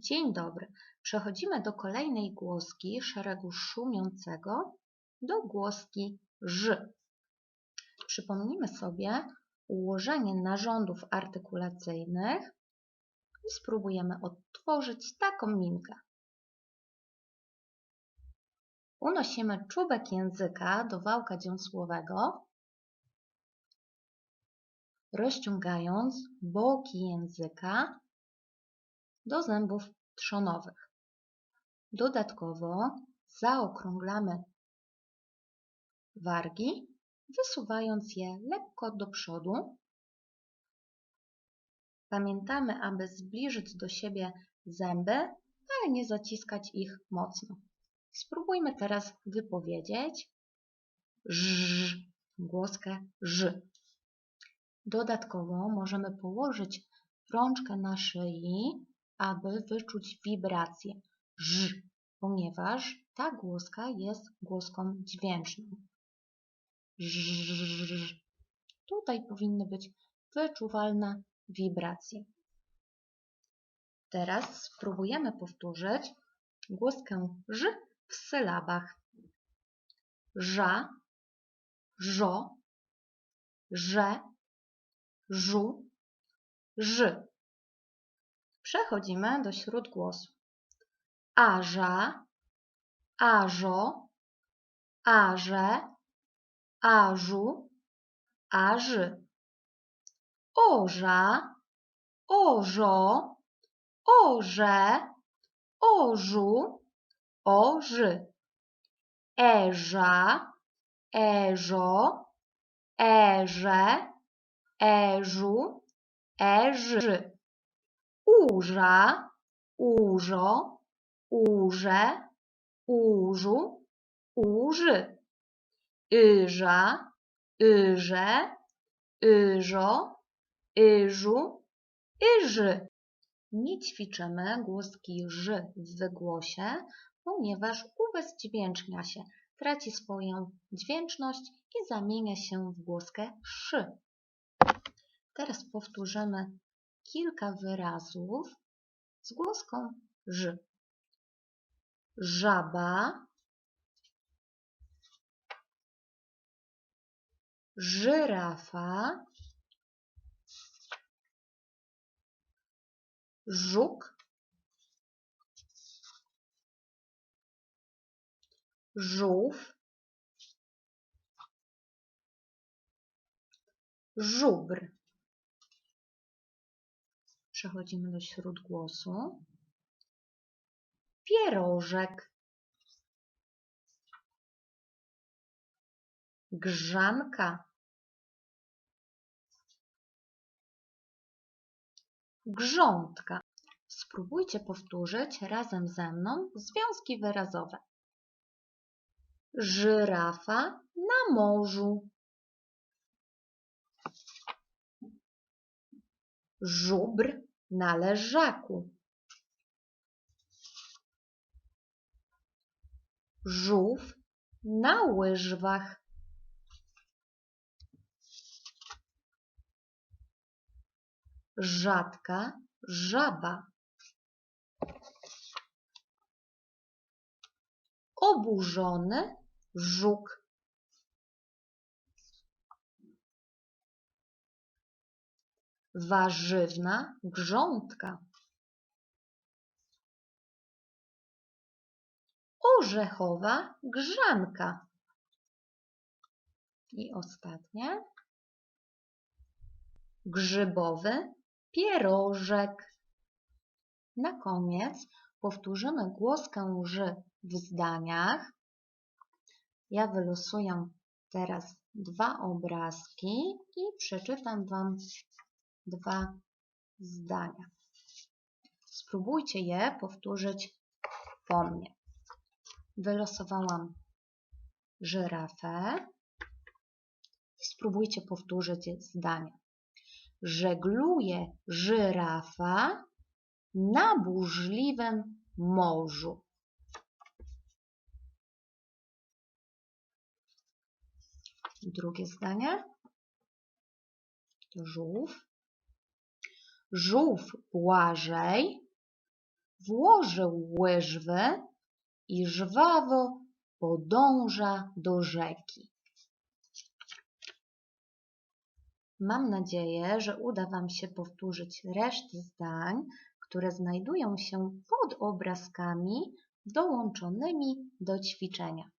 Dzień dobry. Przechodzimy do kolejnej głoski szeregu szumiącego, do głoski ż. Przypomnijmy sobie ułożenie narządów artykulacyjnych i spróbujemy odtworzyć taką minkę. Unosimy czubek języka do wałka dziąsłowego, rozciągając boki języka do zębów trzonowych. Dodatkowo zaokrąglamy wargi, wysuwając je lekko do przodu. Pamiętamy, aby zbliżyć do siebie zęby, ale nie zaciskać ich mocno. Spróbujmy teraz wypowiedzieć ż, głoskę ż. Dodatkowo możemy położyć rączkę na szyi, aby wyczuć wibrację ż, ponieważ ta głoska jest głoską dźwięczną. Ż. Tutaj powinny być wyczuwalne wibracje. Teraz spróbujemy powtórzyć głoskę ż w sylabach. Ża, żo, że, żu, ży. Przechodzimy do śródgłosu. Aża, ażo, aże, ażu, aży. Oża, ożo, orze, ożu, oży. Eża, eżo, eże, eżu, eży. Urza, urzo, urze, urzu, uży. Yża, yże, yżo, yżu, yży. Nie ćwiczymy głoski ż w wygłosie, ponieważ ubezdźwięcznia się, traci swoją dźwięczność i zamienia się w głoskę sz. Teraz powtórzymy kilka wyrazów z głoską ż. Żaba, żyrafa, żuk, żółw, żubr. Przechodzimy do śródgłosu. Pierożek. Grzanka. Grządka. Spróbujcie powtórzyć razem ze mną związki wyrazowe. Żyrafa na morzu. Żubr na leżaku. Żółw na łyżwach. Rzadka żaba. Oburzony żuk. Warzywna grządka. Orzechowa grzanka. I ostatnie. Grzybowy pierożek. Na koniec powtórzymy głoskę ż w zdaniach. Ja wylosuję teraz dwa obrazki i przeczytam Wam dwa zdania. Spróbujcie je powtórzyć po mnie. Wylosowałam żyrafę. Spróbujcie powtórzyć zdania. Żegluje żyrafa na burzliwym morzu. Drugie zdanie to żółw. Żółw Błażej włożył łyżwy i żwawo podąża do rzeki. Mam nadzieję, że uda Wam się powtórzyć resztę zdań, które znajdują się pod obrazkami dołączonymi do ćwiczenia.